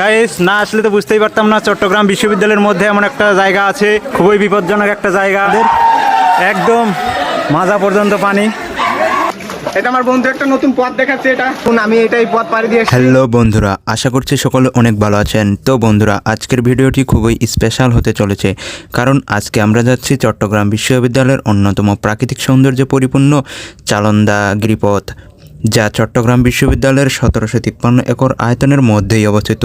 Guys না আসলে তো বুঝতেই পারতাম না চট্টগ্রাম বিশ্ববিদ্যালয়ের মধ্যে এমন একটা জায়গা আছে খুবই বিপজ্জনক একটা জায়গা। একদম মাজা পর্যন্ত পানি। এটা আমার বন্ধু একটা নতুন পথ দেখাচ্ছে এটা। এখন আমি এটাই পথ পাড়ি দিয়ে। হ্যালো বন্ধুরা আশা করছি সকলে অনেক ভালো আছেন। তো বন্ধুরা আজকের ভিডিওটি খুবই স্পেশাল হতে চলেছে কারণ আজকে আমরা যাচ্ছি চট্টগ্রাম বিশ্ববিদ্যালয়ের অন্যতম প্রাকৃতিক সৌন্দর্যে পরিপূর্ণ চালন্দা গিরিপথ। যা চট্টগ্রাম বিশ্ববিদ্যালয়ের সতেরোশো তিপ্পান্ন একর আয়তনের মধ্যেই অবস্থিত।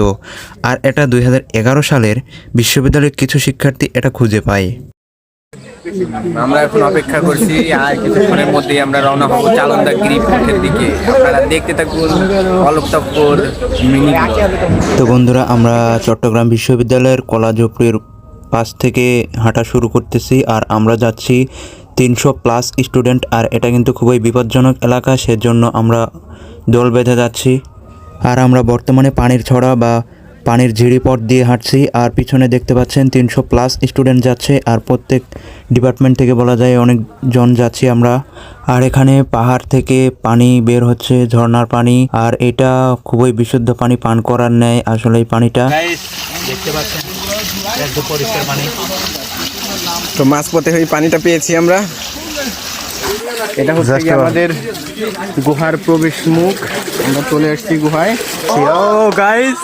আর এটা দুই হাজার এগারো সালের বিশ্ববিদ্যালয়ের কিছু শিক্ষার্থী এটা খুঁজে পায়। আমরা এখন অপেক্ষা করছি আর কিছুক্ষণের মধ্যেই আমরা রওনা হব চালন্দা গিরিপথের দিকে। আপনারা দেখতে থাকুন অলোক তপ্পর মিনি তো বন্ধুরা আমরা চট্টগ্রাম বিশ্ববিদ্যালয়ের কলাঝুপড়ির পাশ থেকে হাঁটা শুরু করতেছি আর আমরা যাচ্ছি তিনশো প্লাস স্টুডেন্ট আর এটা কিন্তু খুবই বিপজ্জনক এলাকা, সেজন্য আমরা দল বেঁধে যাচ্ছি। আর আমরা বর্তমানে পানির ছড়া বা পানির ঝিরি পথ দিয়ে হাঁটছি, আর পিছনে দেখতে পাচ্ছেন তিনশো প্লাস স্টুডেন্ট যাচ্ছে, আর প্রত্যেক ডিপার্টমেন্ট থেকে বলা যায় অনেকজন যাচ্ছি আমরা। আর এখানে পাহাড় থেকে পানি বের হচ্ছে, ঝর্ণার পানি, আর এটা খুবই বিশুদ্ধ পানি, পান করার ন্যায় আসলে এই পানিটা। দেখতে পাচ্ছেন? একদম পরিষ্কার পানি তো মাছ পথে ওই পানিটা পেয়েছি আমরা এটা হচ্ছে কি আমাদের গুহার প্রবেশ মুখ আমরা চলে আসছি গুহায় ও গাইস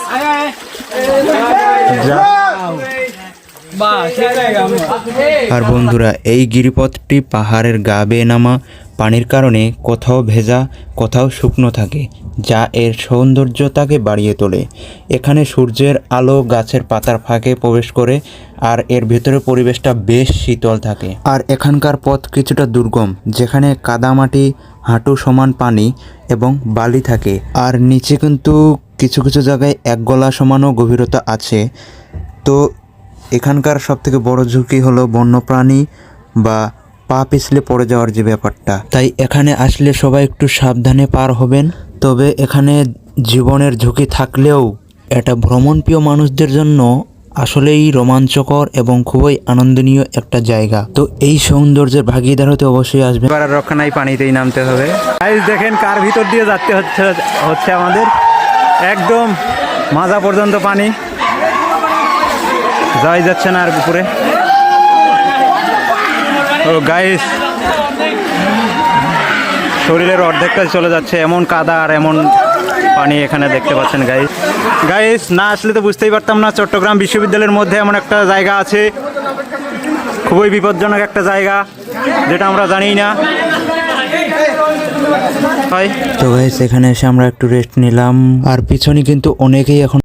আর বন্ধুরা, এই গিরিপথটি পাহাড়ের গা বেয়ে নামা, পানির কারণে কোথাও ভেজা, কোথাও শুকনো থাকে, যা এর সৌন্দর্যতাকে বাড়িয়ে তোলে। এখানে সূর্যের আলো গাছের পাতার ফাঁকে প্রবেশ করে, আর এর ভেতরে পরিবেশটা বেশ শীতল থাকে। আর এখানকার পথ কিছুটা দুর্গম, যেখানে কাদামাটি হাঁটু সমান পানি এবং বালি থাকে। আর নিচে কিন্তু কিছু কিছু জায়গায় এক গলা সমানও গভীরতা আছে। তো এখানকার সব থেকে বড় ঝুঁকি হলো বন্যপ্রাণী বা পা পিছলে পড়ে যাওয়ার যে ব্যাপারটা। তাই এখানে আসলে সবাই একটু সাবধানে পার হবেন। তবে এখানে জীবনের ঝুঁকি থাকলেও এটা ভ্রমণপ্রিয় মানুষদের জন্য আসলেই রোমাঞ্চকর এবং খুবই আনন্দনীয় একটা জায়গা। তো এই সৌন্দর্যের ভাগিদার হতে অবশ্যই আসবে। আর রক্ষা নাই পানিতেই নামতে হবে। দেখেন কার ভিতর দিয়ে যাচ্ছে হচ্ছে হচ্ছে আমাদের। একদম মাজা পর্যন্ত পানি। যাই যাচ্ছে না আর উপরে। ও গাইস শরীরের অর্ধেকটা চলে যাচ্ছে, এমন কাদা আর এমন পানি এখানে দেখতে পাচ্ছেন গাইস গাইস না আসলে তো বুঝতেই পারতাম না, চট্টগ্রাম বিশ্ববিদ্যালয়ের মধ্যে এমন একটা জায়গা আছে। খুবই বিপজ্জনক একটা জায়গা, যেটা আমরা জানি না। তো গাইস এখানে এসে আমরা একটু রেস্ট নিলাম। আর পিছনে কিন্তু অনেকেই এখন